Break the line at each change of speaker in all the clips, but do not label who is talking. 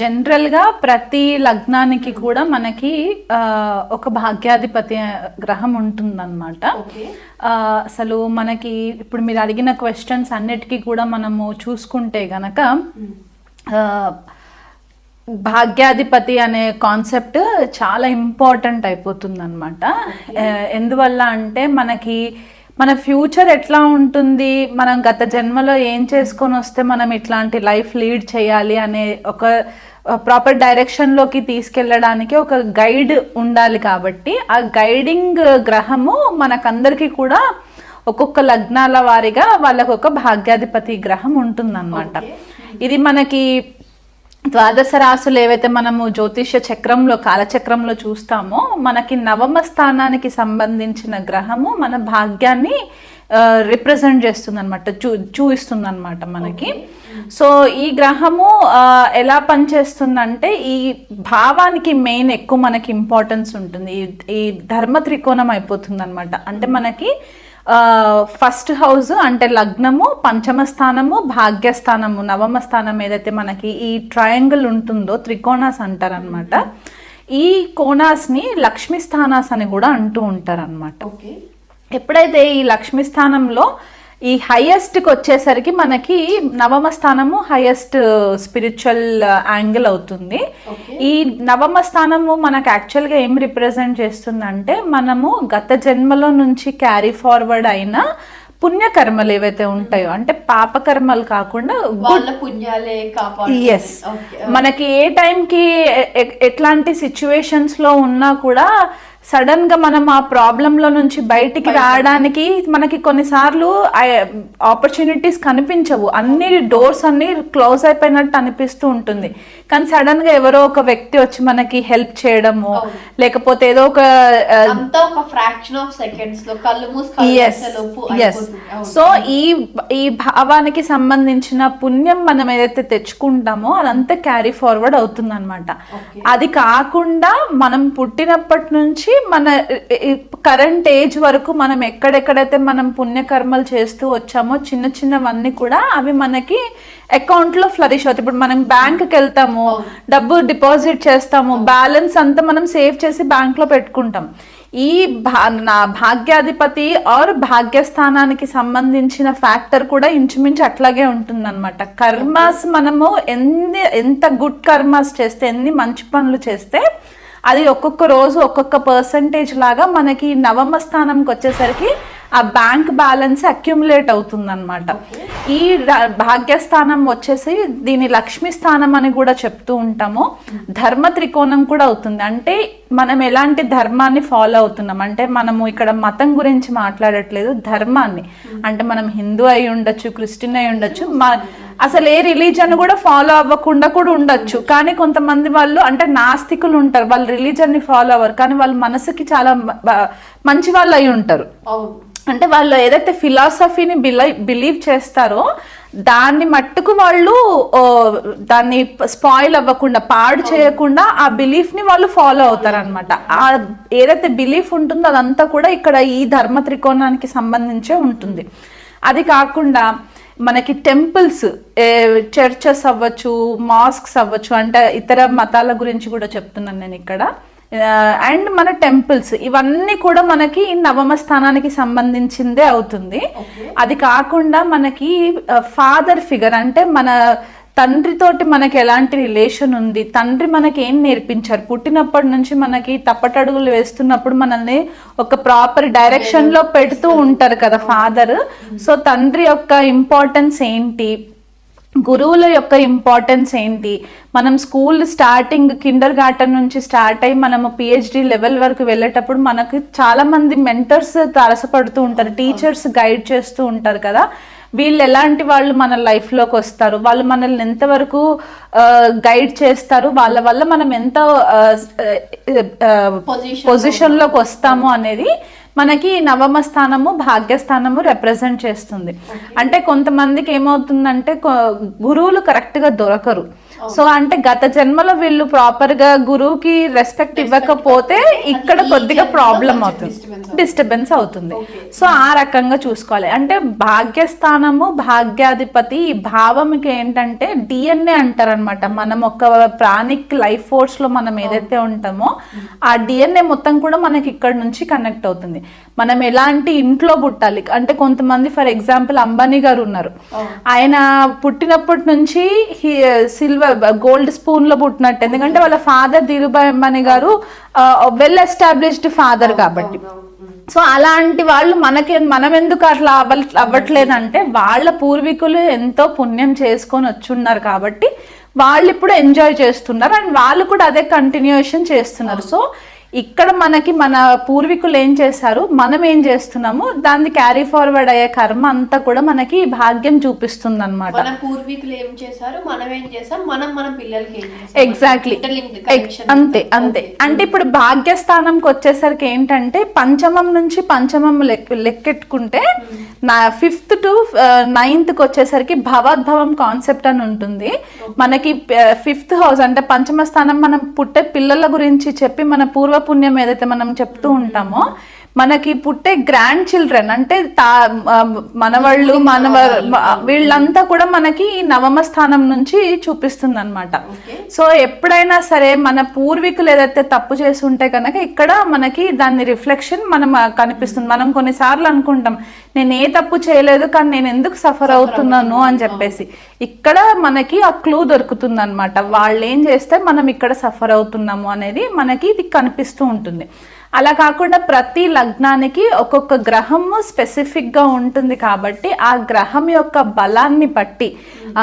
జనరల్గా ప్రతి లగ్నానికి కూడా మనకి ఒక భాగ్యాధిపతి గ్రహం ఉంటుందన్నమాట. అసలు మనకి ఇప్పుడు మీరు అడిగిన క్వశ్చన్స్ అన్నిటికీ కూడా మనము చూసుకుంటే గనక భాగ్యాధిపతి అనే కాన్సెప్ట్ చాలా ఇంపార్టెంట్ అయిపోతుంది అనమాట ఎందువల్ల అంటే మనకి మన ఫ్యూచర్ ఎట్లా ఉంటుంది? మనం గత జన్మలో ఏం చేసుకొని వస్తే మనం ఇట్లాంటి లైఫ్ లీడ్ చేయాలి అనే ఒక ప్రాపర్ డైరెక్షన్లోకి తీసుకెళ్ళడానికి ఒక గైడ్ ఉండాలి కాబట్టి ఆ గైడింగ్ గ్రహము మనకందరికీ కూడా ఒక్కొక్క లగ్నాల వారిగా వాళ్ళకు ఒక భాగ్యాధిపతి గ్రహం ఉంటుందన్నమాట. ఇది మనకి ద్వాదశ రాసులు ఏవైతే మనము జ్యోతిష్య చక్రంలో కాలచక్రంలో చూస్తామో మనకి నవమ స్థానానికి సంబంధించిన గ్రహము మన భాగ్యాన్ని రిప్రజెంట్ చేస్తుంది అనమాట చూ చూపిస్తుంది అనమాట మనకి సో ఈ గ్రహము ఎలా పనిచేస్తుందంటే ఈ భావానికి మెయిన్ ఎక్కువ మనకి ఇంపార్టెన్స్ ఉంటుంది. ఈ- ఈ ధర్మ త్రికోణం అయిపోతుంది అనమాట అంటే మనకి ఫస్ట్ హౌస్ అంటే లగ్నము పంచమ స్థానము భాగ్యస్థానము నవమ స్థానం ఏదైతే మనకి ఈ ట్రయాంగిల్ ఉంటుందో త్రికోణాస్ అంటారనమాట ఈ కోణాస్ని లక్ష్మీ స్థానాస్ అని కూడా అంటూ ఉంటారనమాట ఎప్పుడైతే ఈ లక్ష్మీ స్థానంలో ఈ హైయెస్ట్కి వచ్చేసరికి మనకి నవమ స్థానము హైయెస్ట్ స్పిరిచువల్ యాంగిల్ అవుతుంది. ఈ నవమ స్థానము మనకు యాక్చువల్గా ఏం రిప్రజెంట్ చేస్తుందంటే మనము గత జన్మలో నుంచి క్యారీ ఫార్వర్డ్ అయిన పుణ్యకర్మలు ఏవైతే ఉంటాయో అంటే పాపకర్మలు కాకుండా
పుణ్యాలే
ఎస్ మనకి ఏ టైంకి ఎట్లాంటి సిచ్యువేషన్స్లో ఉన్నా కూడా సడన్గా మనం ఆ ప్రాబ్లం లో నుంచి బయటికి రావడానికి మనకి కొన్నిసార్లు ఆపర్చునిటీస్ కనిపించవు. అన్ని డోర్స్ అన్ని క్లోజ్ అయిపోయినట్టు అనిపిస్తూ ఉంటుంది. కానీ సడన్గా ఎవరో ఒక వ్యక్తి వచ్చి మనకి హెల్ప్ చేయడము లేకపోతే ఏదో ఒక. సో ఈ ఈ భావానికి సంబంధించిన పుణ్యం మనం ఏదైతే తెచ్చుకుంటామో అదంతా క్యారీ ఫార్వర్డ్ అవుతుంది అనమాట అది కాకుండా మనం పుట్టినప్పటి నుంచి మన కరెంట్ ఏజ్ వరకు మనం ఎక్కడెక్కడైతే మనం పుణ్యకర్మలు చేస్తూ వచ్చామో చిన్న చిన్నవన్నీ కూడా అవి మనకి అకౌంట్లో ఫ్లరిష్ అవుతాయి. ఇప్పుడు మనం బ్యాంక్కి వెళ్తాము డబ్బు డిపాజిట్ చేస్తాము బ్యాలెన్స్ అంతా మనం సేవ్ చేసి బ్యాంక్లో పెట్టుకుంటాం. ఈ భా నా భాగ్యాధిపతి ఆర్ భాగ్యస్థానానికి సంబంధించిన ఫ్యాక్టర్ కూడా ఇంచుమించు అట్లాగే ఉంటుందన్నమాట. కర్మాస్ మనము ఎన్ని ఎంత గుడ్ కర్మాస్ చేస్తే ఎన్ని మంచి పనులు చేస్తే అది ఒక్కొక్క రోజు ఒక్కొక్క పర్సంటేజ్ లాగా మనకి నవమ స్థానంకి వచ్చేసరికి ఆ బ్యాంక్ బ్యాలెన్స్ అక్యుములేట్ అవుతుందన్నమాట. ఈ భాగ్యస్థానం వచ్చేసి దీని లక్ష్మీ స్థానం అని కూడా చెప్తూ ఉంటాము. ధర్మ త్రికోణం కూడా అవుతుంది. అంటే మనం ఎలాంటి ధర్మాన్ని ఫాలో అవుతున్నాం? అంటే మనము ఇక్కడ మతం గురించి మాట్లాడట్లేదు ధర్మాన్ని. అంటే మనం హిందూ అయి ఉండొచ్చు క్రిస్టియన్ అయి ఉండొచ్చు అసలు ఏ రిలీజన్ కూడా ఫాలో అవ్వకుండా కూడా ఉండొచ్చు. కానీ కొంతమంది వాళ్ళు అంటే నాస్తికులు ఉంటారు. వాళ్ళు రిలీజన్ని ఫాలో అవ్వరు. కానీ వాళ్ళ మనసుకి చాలా మంచి వాళ్ళు అయి ఉంటారు. అంటే వాళ్ళు ఏదైతే ఫిలాసఫీని బిలీవ్ చేస్తారో దాన్ని మట్టుకు వాళ్ళు దాన్ని స్పాయిల్ అవ్వకుండా పాడు చేయకుండా ఆ బిలీఫ్ని వాళ్ళు ఫాలో అవుతారు అనమాట ఆ ఏదైతే బిలీఫ్ ఉంటుందో అదంతా కూడా ఇక్కడ ఈ ధర్మ త్రికోణానికి సంబంధించే ఉంటుంది. అది కాకుండా మనకి టెంపుల్స్ చర్చెస్ అవ్వచ్చు మాస్క్స్ అవ్వచ్చు అంటే ఇతర మతాల గురించి కూడా చెప్తున్నాను నేను ఇక్కడ. అండ్ మన టెంపుల్స్ ఇవన్నీ కూడా మనకి నవమ స్థానానికి సంబంధించిందే అవుతుంది. అది కాకుండా మనకి ఫాదర్ ఫిగర్ అంటే మన తండ్రితోటి మనకి ఎలాంటి రిలేషన్ ఉంది? తండ్రి మనకి ఏం నేర్పించారు? పుట్టినప్పటి నుంచి మనకి తప్పటడుగులు వేస్తున్నప్పుడు మనల్ని ఒక ప్రాపర్ డైరెక్షన్లో పెడుతూ ఉంటారు కదా ఫాదర్ సో తండ్రి యొక్క ఇంపార్టెన్స్ ఏంటి? గురువుల యొక్క ఇంపార్టెన్స్ ఏంటి? మనం స్కూల్ స్టార్టింగ్ కిండర్ గార్టెన్ నుంచి స్టార్ట్ అయ్యి మనము పిహెచ్డి లెవెల్ వరకు వెళ్ళేటప్పుడు మనకు చాలా మంది మెంటర్స్ తారసపడుతూ ఉంటారు టీచర్స్ గైడ్ చేస్తూ ఉంటారు కదా. వీళ్ళు ఎలాంటి వాళ్ళు మన లైఫ్లోకి వస్తారు? వాళ్ళు మనల్ని ఎంతవరకు గైడ్ చేస్తారు? వాళ్ళ వల్ల మనం ఎంత పొజిషన్లోకి వస్తాము అనేది మనకి నవమ స్థానము భాగ్యస్థానము రిప్రజెంట్ చేస్తుంది. అంటే కొంతమందికి ఏమవుతుందంటే గురువులు కరెక్ట్గా దొరకరు. సో అంటే గత జన్మలో వీళ్ళు ప్రాపర్గా గురువుకి రెస్పెక్ట్ ఇవ్వకపోతే ఇక్కడ కొద్దిగా ప్రాబ్లం అవుతుంది. డిస్టర్బెన్స్ అవుతుంది. సో ఆ రకంగా చూసుకోవాలి. అంటే భాగ్యస్థానము భాగ్యాధిపతి భావంకి ఏంటంటే డిఎన్ఏ అంటారనమాట మనం ఒక ప్రాణిక్ లైఫ్ ఫోర్స్లో మనం ఏదైతే ఉంటామో ఆ డిఎన్ఏ మొత్తం కూడా మనకి ఇక్కడ నుంచి కనెక్ట్ అవుతుంది. మనం ఎలాంటి ఇంట్లో పుట్టాలి? అంటే కొంతమంది ఫర్ ఎగ్జాంపుల్ అంబానీ గారు ఉన్నారు. ఆయన పుట్టినప్పటి నుంచి సిల్వర్ గోల్డ్ స్పూన్లో పుట్టినట్టు. ఎందుకంటే వాళ్ళ father Dhirubhai Ambani garu well established father కాబట్టి. సో అలాంటి వాళ్ళు మనకి మనం ఎందుకు అట్లా అవ్వ అవ్వట్లేదంటే వాళ్ళ పూర్వీకులు ఎంతో పుణ్యం చేసుకొని వచ్చున్నారు కాబట్టి వాళ్ళు ఇప్పుడు ఎంజాయ్ చేస్తున్నారు. అండ్ వాళ్ళు కూడా అదే కంటిన్యూషన్ చేస్తున్నారు. సో ఇక్కడ మనకి మన పూర్వీకులు ఏం చేశారు? మనం ఏం చేస్తున్నాము దాన్ని క్యారీ ఫార్వర్డ్ అయ్యే కర్మ అంతా కూడా మనకి భాగ్యం చూపిస్తుంది అనమాట
మన పూర్వీకులు ఏం చేశారు? మనం ఏం చేసాం మనం మన పిల్లలకి
ఎగ్జాక్ట్లీ. అంతే అంతే. అంటే ఇప్పుడు భాగ్యస్థానంకి వచ్చేసరికి ఏంటంటే పంచమం నుంచి పంచమం లెక్క లెక్కెట్టుకుంటే నా ఫిఫ్త్ టు నైన్త్కి వచ్చేసరికి భవద్భవం కాన్సెప్ట్ అని ఉంటుంది. మనకి ఫిఫ్త్ హౌస్ అంటే పంచమ స్థానం మనం పుట్టే పిల్లల గురించి చెప్పి మన పుణ్యం ఏదైతే మనం చెప్తూ ఉంటామో మనకి పుట్టే గ్రాండ్ చిల్డ్రన్ అంటే తా మనవాళ్ళు మనవ వీళ్ళంతా. కూడా మనకి ఈ నవమ స్థానం నుంచి చూపిస్తుంది అనమాట. సో ఎప్పుడైనా సరే మన పూర్వీకులు ఏదైతే తప్పు చేసి ఉంటే కనుక ఇక్కడ మనకి దాని రిఫ్లెక్షన్ మనం కనిపిస్తుంది. మనం కొన్నిసార్లు అనుకుంటాం నేను ఏ తప్పు చేయలేదు కానీ నేను ఎందుకు సఫర్ అవుతున్నాను అని చెప్పేసి. ఇక్కడ మనకి ఆ క్లూ దొరుకుతుంది అనమాట వాళ్ళు ఏం చేస్తే మనం ఇక్కడ సఫర్ అవుతున్నాము అనేది మనకి ఇది కనిపిస్తూ ఉంటుంది. అలా కాకుండా ప్రతి లగ్నానికి ఒక్కొక్క గ్రహము స్పెసిఫిక్గా ఉంటుంది కాబట్టి ఆ గ్రహం యొక్క బలాన్ని బట్టి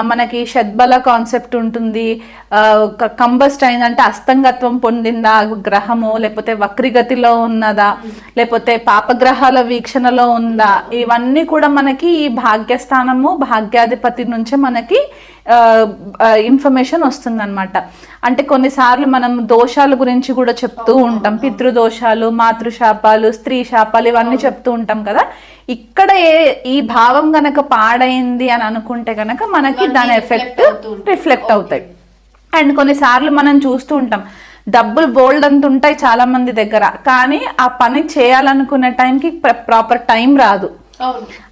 మనకి షద్బల కాన్సెప్ట్ ఉంటుంది కంబస్ట్ అయిందంటే అస్తంగత్వం పొందిందా గ్రహము లేకపోతే వక్రిగతిలో ఉన్నదా లేకపోతే పాపగ్రహాల వీక్షణలో ఉందా? ఇవన్నీ కూడా మనకి ఈ భాగ్యస్థానము భాగ్యాధిపతి నుంచే మనకి ఇన్ఫర్మేషన్ వస్తుందన్నమాట. అంటే కొన్నిసార్లు మనం దోషాల గురించి కూడా చెప్తూ ఉంటాం. పితృదోషాలు మాతృశాపాలు స్త్రీ శాపాలు ఇవన్నీ చెప్తూ ఉంటాం కదా. ఇక్కడ ఏ ఈ భావం గనక పాడైంది అని అనుకుంటే గనక మనకి దాని ఎఫెక్ట్. రిఫ్లెక్ట్ అవుతాయి. అండ్ కొన్నిసార్లు మనం చూస్తూ ఉంటాం డబ్బులు బోల్డ్ అంత ఉంటాయి చాలా మంది దగ్గర కానీ ఆ పని చేయాలనుకునే టైంకి ప్రాపర్ టైం రాదు.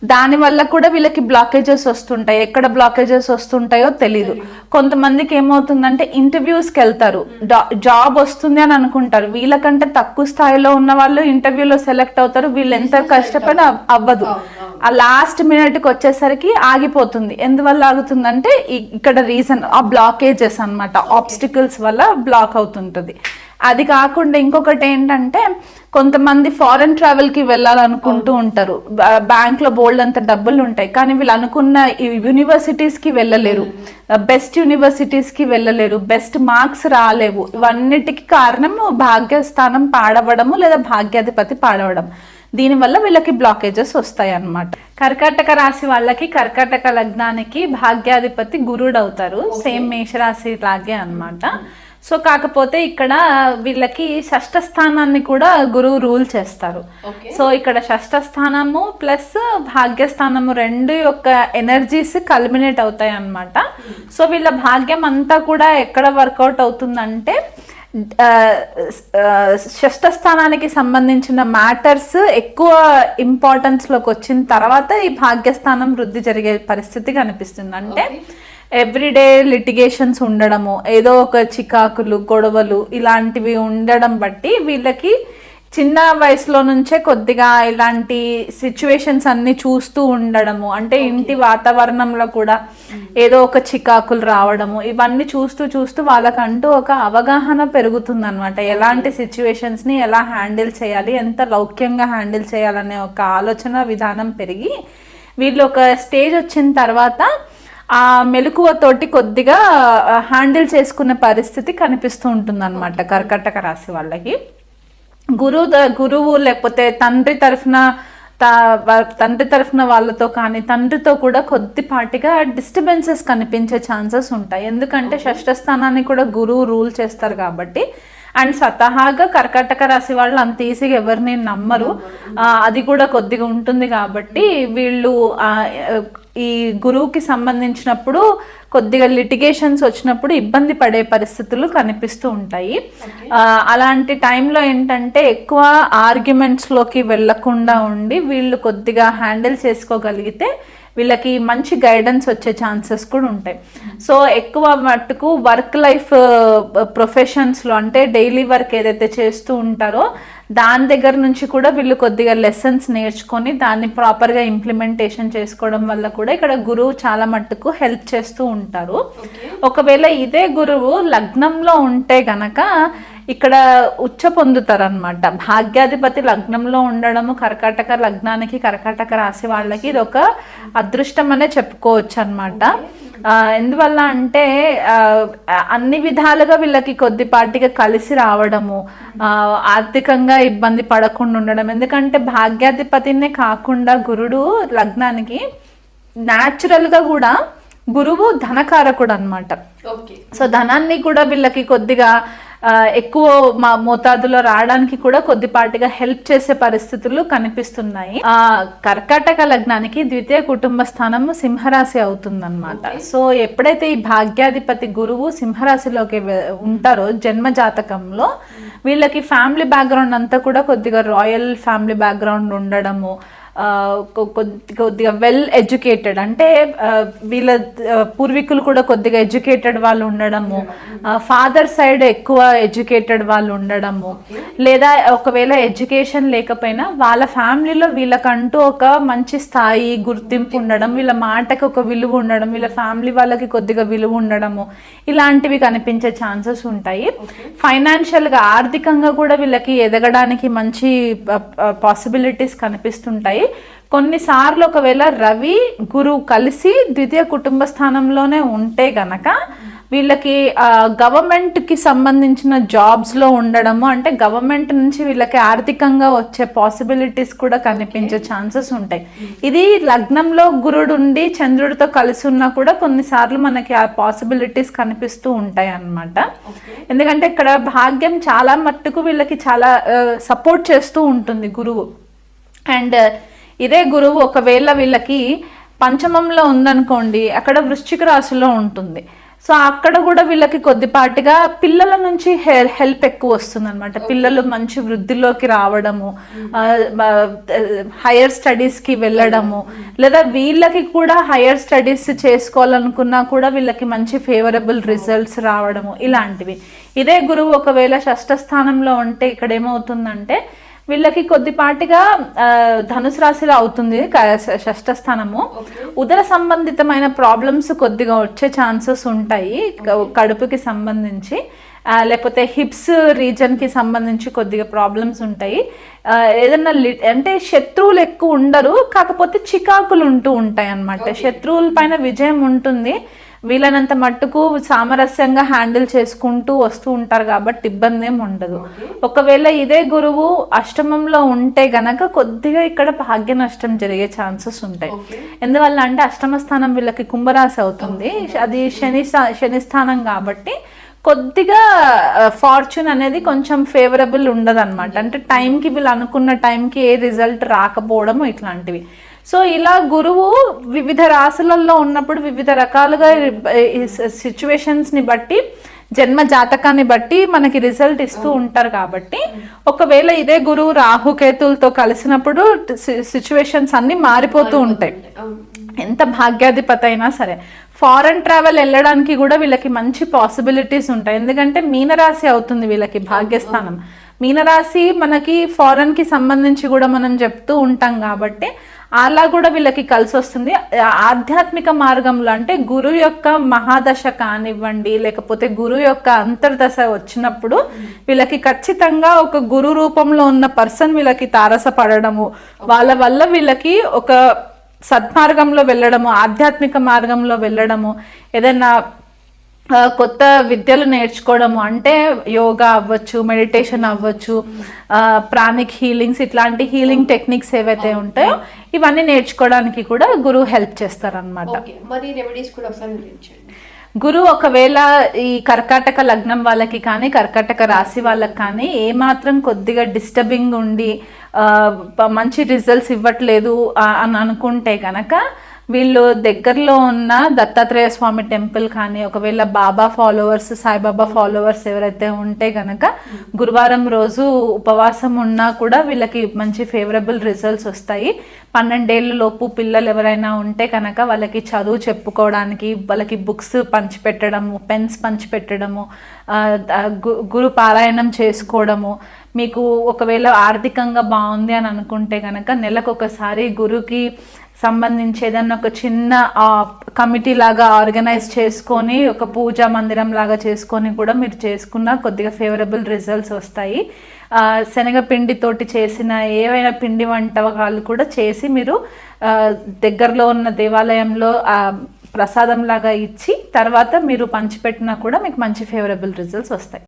దాని వల్ల కూడా వీళ్ళకి బ్లాకేజెస్ వస్తుంటాయి. ఎక్కడ బ్లాకేజెస్ వస్తుంటాయో తెలీదు. కొంతమందికి ఏమవుతుందంటే ఇంటర్వ్యూస్కి వెళ్తారు జాబ్ వస్తుంది అని అనుకుంటారు. వీళ్ళకంటే తక్కువ స్థాయిలో ఉన్న వాళ్ళు ఇంటర్వ్యూలో సెలెక్ట్ అవుతారు. వీళ్ళు ఎంత కష్టపడి అవ్- అవ్వదు. ఆ లాస్ట్ మినిట్కి వచ్చేసరికి ఆగిపోతుంది. ఎందువల్ల ఆగుతుందంటే ఇక్కడ రీజన్ ఆ బ్లాకేజెస్ అన్నమాట. ఆబ్స్టికల్స్ వల్ల బ్లాక్ అవుతుంటుంది. అది కాకుండా ఇంకొకటి ఏంటంటే కొంతమంది ఫారెన్ ట్రావెల్కి వెళ్ళాలనుకుంటూ ఉంటారు. బ్యాంక్లో బోల్డ్ అంత డబ్బులు ఉంటాయి. కానీ వీళ్ళు అనుకున్న యూనివర్సిటీస్కి వెళ్ళలేరు. బెస్ట్ యూనివర్సిటీస్కి వెళ్ళలేరు. బెస్ట్ మార్క్స్ రాలేవు. ఇవన్నిటికి కారణం భాగ్యస్థానం పాడవడము లేదా భాగ్యాధిపతి పాడవడం దీనివల్ల వీళ్ళకి బ్లాకేజెస్ వస్తాయి అన్నమాట కర్కాటక రాశి వాళ్ళకి కర్కాటక లగ్నానికి భాగ్యాధిపతి గురుడు అవుతారు సేమ్ మేషరాశి లాగే అన్నమాట. సో కాకపోతే ఇక్కడ వీళ్ళకి షష్ఠ స్థానాన్ని కూడా గురువు రూల్ చేస్తారు. సో ఇక్కడ షష్ఠ స్థానము ప్లస్ భాగ్యస్థానము రెండు యొక్క ఎనర్జీస్ కల్మినేట్ అవుతాయి అన్నమాట. సో వీళ్ళ భాగ్యం అంతా కూడా ఎక్కడ వర్కౌట్ అవుతుందంటే షష్ఠ స్థానానికి సంబంధించిన మ్యాటర్స్ ఎక్కువ ఇంపార్టెన్స్లోకి వచ్చిన తర్వాత ఈ భాగ్యస్థానం వృద్ధి జరిగే పరిస్థితి కనిపిస్తుంది. అంటే ఎవ్రీడే లిటిగేషన్స్ ఉండడము ఏదో ఒక చికాకులు గొడవలు ఇలాంటివి ఉండడం బట్టి వీళ్ళకి చిన్న వయసులో నుంచే కొద్దిగా ఇలాంటి సిచ్యువేషన్స్ అన్ని చూస్తూ ఉండడము. అంటే ఇంటి వాతావరణంలో కూడా ఏదో ఒక చికాకులు రావడము ఇవన్నీ చూస్తూ చూస్తూ వాళ్ళకంటూ ఒక అవగాహన పెరుగుతుంది అనమాట ఎలాంటి సిచ్యువేషన్స్ని ఎలా హ్యాండిల్ చేయాలి ఎంత లౌక్యంగా హ్యాండిల్ చేయాలనే ఒక ఆలోచన విధానం పెరిగి వీళ్ళు ఒక స్టేజ్ వచ్చిన తర్వాత ఆ మెలకువతోటి కొద్దిగా హ్యాండిల్ చేసుకునే పరిస్థితి కనిపిస్తూ ఉంటుంది అనమాట కర్కటక రాశి వాళ్ళకి. గురువు గురువు లేకపోతే తండ్రి తరఫున తండ్రి తరఫున వాళ్ళతో కానీ తండ్రితో కూడా కొద్దిపాటిగా డిస్టర్బెన్సెస్ కనిపించే ఛాన్సెస్ ఉంటాయి. ఎందుకంటే షష్ఠ స్థానాన్ని కూడా గురువు రూల్ చేస్తారు కాబట్టి. అండ్ స్వతహాగా కర్కాటక రాశి వాళ్ళు అంత ఈజీగా ఎవరిని నమ్మరు. అది కూడా కొద్దిగా ఉంటుంది కాబట్టి వీళ్ళు ఈ గురువుకి సంబంధించినప్పుడు కొద్దిగా లిటిగేషన్స్ వచ్చినప్పుడు ఇబ్బంది పడే పరిస్థితులు కనిపిస్తూ ఉంటాయి. అలాంటి టైంలో ఏంటంటే ఎక్కువ ఆర్గ్యుమెంట్స్లోకి వెళ్ళకుండా ఉండి వీళ్ళు కొద్దిగా హ్యాండిల్ చేసుకోగలిగితే వీళ్ళకి మంచి గైడెన్స్ వచ్చే ఛాన్సెస్ కూడా ఉంటాయి. సో ఎక్కువ మట్టుకు వర్క్ లైఫ్ ప్రొఫెషన్స్లో అంటే డైలీ వర్క్ ఏదైతే చేస్తూ ఉంటారో దాని దగ్గర నుంచి కూడా వీళ్ళు కొద్దిగా లెసన్స్ నేర్చుకొని దాన్ని ప్రాపర్గా ఇంప్లిమెంటేషన్ చేసుకోవడం వల్ల కూడా ఇక్కడ గురువు చాలా మట్టుకు హెల్ప్ చేస్తూ ఉంటారు. ఒకవేళ ఇదే గురువు లగ్నంలో ఉంటే గనక ఇక్కడ ఉచ్చ పొందుతారనమాట భాగ్యాధిపతి లగ్నంలో ఉండడము కర్కాటక లగ్నానికి కర్కాటక రాశి వాళ్ళకి ఇది ఒక అదృష్టం అనే చెప్పుకోవచ్చు అనమాట ఎందువల్ల అంటే అన్ని విధాలుగా వీళ్ళకి కొద్దిపాటిగా కలిసి రావడము ఆ, ఆర్థికంగా ఇబ్బంది పడకుండా ఉండడం. ఎందుకంటే భాగ్యాధిపతినే కాకుండా గురుడు లగ్నానికి న్యాచురల్గా కూడా గురువు ధనకారకుడు అనమాట సో ధనాన్ని కూడా వీళ్ళకి కొద్దిగా ఎక్కువ మా మోతాదులో రావడానికి కూడా కొద్దిపాటిగా హెల్ప్ చేసే పరిస్థితులు కనిపిస్తున్నాయి. ఆ కర్కాటక లగ్నానికి ద్వితీయ కుటుంబ స్థానము సింహరాశి అవుతుందన్నమాట. సో ఎప్పుడైతే ఈ భాగ్యాధిపతి గురువు సింహరాశిలోకి ఉంటారో జన్మ జాతకంలో వీళ్ళకి ఫ్యామిలీ బ్యాక్గ్రౌండ్ అంతా కూడా కొద్దిగా రాయల్ ఫ్యామిలీ బ్యాక్గ్రౌండ్ ఉండడము కొద్దిగా వెల్ ఎడ్యుకేటెడ్ అంటే వీళ్ళ పూర్వీకులు కూడా కొద్దిగా ఎడ్యుకేటెడ్ వాళ్ళు ఉండడము. ఫాదర్ సైడ్ ఎక్కువ ఎడ్యుకేటెడ్ వాళ్ళు ఉండడము. లేదా ఒకవేళ ఎడ్యుకేషన్ లేకపోయినా వాళ్ళ ఫ్యామిలీలో వీళ్ళకంటూ ఒక మంచి స్థాయి గుర్తింపు ఉండడం వీళ్ళ మాటకి ఒక విలువ ఉండడం వీళ్ళ ఫ్యామిలీ వాళ్ళకి కొద్దిగా విలువ ఉండడము ఇలాంటివి కనిపించే ఛాన్సెస్ ఉంటాయి. ఫైనాన్షియల్గా ఆర్థికంగా కూడా వీళ్ళకి ఎదగడానికి మంచి పాసిబిలిటీస్ కనిపిస్తుంటాయి. కొన్నిసార్లు ఒకవేళ రవి గురువు కలిసి ద్వితీయ కుటుంబ స్థానంలోనే ఉంటే గనక వీళ్ళకి గవర్నమెంట్కి సంబంధించిన జాబ్స్లో ఉండడము అంటే గవర్నమెంట్ నుంచి వీళ్ళకి ఆర్థికంగా వచ్చే పాసిబిలిటీస్ కూడా కనిపించే ఛాన్సెస్ ఉంటాయి. ఇది లగ్నంలో గురుడు ఉండి చంద్రుడితో కలిసి ఉన్నా కూడా కొన్నిసార్లు మనకి ఆ పాసిబిలిటీస్ కనిపిస్తూ ఉంటాయి అన్నమాట. ఎందుకంటే ఇక్కడ భాగ్యం చాలా మట్టుకు వీళ్ళకి చాలా సపోర్ట్ చేస్తూ ఉంటుంది గురువు. అండ్ ఇదే గురువు ఒకవేళ వీళ్ళకి పంచమంలో ఉందనుకోండి అక్కడ వృశ్చిక రాశిలో ఉంటుంది. సో అక్కడ కూడా వీళ్ళకి కొద్దిపాటిగా పిల్లల నుంచి హెల్ప్ ఎక్కువ వస్తుంది అనమాట పిల్లలు మంచి వృద్ధిలోకి రావడము హైయర్ స్టడీస్కి వెళ్ళడము లేదా వీళ్ళకి కూడా హైయర్ స్టడీస్ చేసుకోవాలనుకున్నా కూడా వీళ్ళకి మంచి ఫేవరబుల్ రిజల్ట్స్ రావడము ఇలాంటివి. ఇదే గురువు ఒకవేళ షష్ఠ స్థానంలో ఉంటే ఇక్కడ ఏమవుతుందంటే వీళ్ళకి కొద్దిపాటిగా ధనుసు రాశిలో అవుతుంది క- ష- షష్ఠ స్థానము. ఉదర సంబంధితమైన ప్రాబ్లమ్స్ కొద్దిగా వచ్చే ఛాన్సెస్ ఉంటాయి కడుపుకి సంబంధించి. లేకపోతే హిప్స్ రీజన్కి సంబంధించి కొద్దిగా ప్రాబ్లమ్స్ ఉంటాయి. ఏదన్నా లి- అంటే శత్రువులు ఎక్కువ ఉండరు కాకపోతే చికాకులు ఉంటూ ఉంటాయి అన్నమాట శత్రువుల పైన విజయం ఉంటుంది. వీళ్ళనంత మట్టుకు సామరస్యంగా హ్యాండిల్ చేసుకుంటూ వస్తూ ఉంటారు కాబట్టి ఇబ్బంది ఏం ఉండదు. ఒకవేళ ఇదే గురువు అష్టమంలో ఉంటే గనక కొద్దిగా ఇక్కడ భాగ్య నష్టం జరిగే ఛాన్సెస్ ఉంటాయి. ఎందువల్ల అంటే అష్టమ స్థానం వీళ్ళకి కుంభరాశి అవుతుంది. అది శని శని స్థానం కాబట్టి కొద్దిగా ఫార్చ్యూన్ అనేది కొంచెం ఫేవరబుల్ ఉండదు అనమాట అంటే టైంకి వీళ్ళు అనుకున్న టైంకి ఏ రిజల్ట్ రాకపోవడము ఇట్లాంటివి. సో ఇలా గురువు వివిధ రాశులలో ఉన్నప్పుడు వివిధ రకాలుగా సిచ్యువేషన్స్ని బట్టి జన్మ జాతకాన్ని బట్టి మనకి రిజల్ట్ ఇస్తూ ఉంటారు కాబట్టి ఒకవేళ ఇదే గురువు రాహుకేతులతో కలిసినప్పుడు సిచ్యువేషన్స్ అన్ని మారిపోతూ ఉంటాయి. ఎంత భాగ్యాధిపతి అయినా సరే. ఫారెన్ ట్రావెల్ వెళ్ళడానికి కూడా వీళ్ళకి మంచి పాసిబిలిటీస్ ఉంటాయి. ఎందుకంటే మీనరాశి అవుతుంది వీళ్ళకి భాగ్యస్థానం. మీనరాశి మనకి ఫారెన్కి సంబంధించి కూడా మనం చెప్తూ ఉంటాం కాబట్టి అలా కూడా వీళ్ళకి కలిసి వస్తుంది. ఆధ్యాత్మిక మార్గంలో అంటే గురువు యొక్క మహాదశ కానివ్వండి లేకపోతే గురువు యొక్క అంతర్దశ వచ్చినప్పుడు వీళ్ళకి ఖచ్చితంగా ఒక గురు రూపంలో ఉన్న పర్సన్ వీళ్ళకి తారసపడడము వాళ్ళ వల్ల వీళ్ళకి ఒక సద్మార్గంలో వెళ్ళడము ఆధ్యాత్మిక మార్గంలో వెళ్ళడము ఏదైనా కొత్త విద్యలు నేర్చుకోవడము అంటే యోగా అవ్వచ్చు మెడిటేషన్ అవ్వచ్చు ప్రాణిక్ హీలింగ్స్ ఇట్లాంటి హీలింగ్ టెక్నిక్స్ ఏవైతే ఉంటాయో ఇవన్నీ నేర్చుకోవడానికి కూడా గురువు హెల్ప్ చేస్తారనమాట
ఓకే. మరి రెమెడీస్ కూడా ఒకసారి వివరించండి.
గురు ఒకవేళ ఈ కర్కాటక లగ్నం వాళ్ళకి కానీ కర్కాటక రాశి వాళ్ళకి కానీ ఏమాత్రం కొద్దిగా డిస్టర్బింగ్ ఉండి మంచి రిజల్ట్స్ ఇవ్వట్లేదు అని అనుకుంటే కనుక వీళ్ళు దగ్గరలో ఉన్న దత్తాత్రేయ స్వామి టెంపుల్ కానీ ఒకవేళ బాబా ఫాలోవర్స్ సాయిబాబా ఫాలోవర్స్ ఎవరైతే ఉంటే కనుక గురువారం రోజు ఉపవాసం ఉన్నా కూడా వీళ్ళకి మంచి ఫేవరబుల్ రిజల్ట్స్ వస్తాయి. లోపు పిల్లలు ఎవరైనా ఉంటే కనుక వాళ్ళకి చదువు చెప్పుకోవడానికి వాళ్ళకి బుక్స్ పంచిపెట్టడము పెన్స్ పంచిపెట్టడము గు- గురు పారాయణం చేసుకోవడము. మీకు ఒకవేళ ఆర్థికంగా బాగుంది అని అనుకుంటే కనుక నెలకు ఒకసారి గురుకి సంబంధించి ఏదన్నా ఒక చిన్న కమిటీ లాగా ఆర్గనైజ్ చేసుకొని ఒక పూజా మందిరం లాగా చేసుకొని కూడా మీరు చేసుకున్న కొద్దిగా ఫేవరబుల్ రిజల్ట్స్ వస్తాయి. శనగపిండితోటి చేసిన ఏవైనా పిండి వంటకాలు కూడా చేసి మీరు దగ్గరలో ఉన్న దేవాలయంలో ప్రసాదం లాగా ఇచ్చి తర్వాత మీరు పంచిపెట్టినా కూడా మీకు మంచి ఫేవరబుల్ రిజల్ట్స్ వస్తాయి.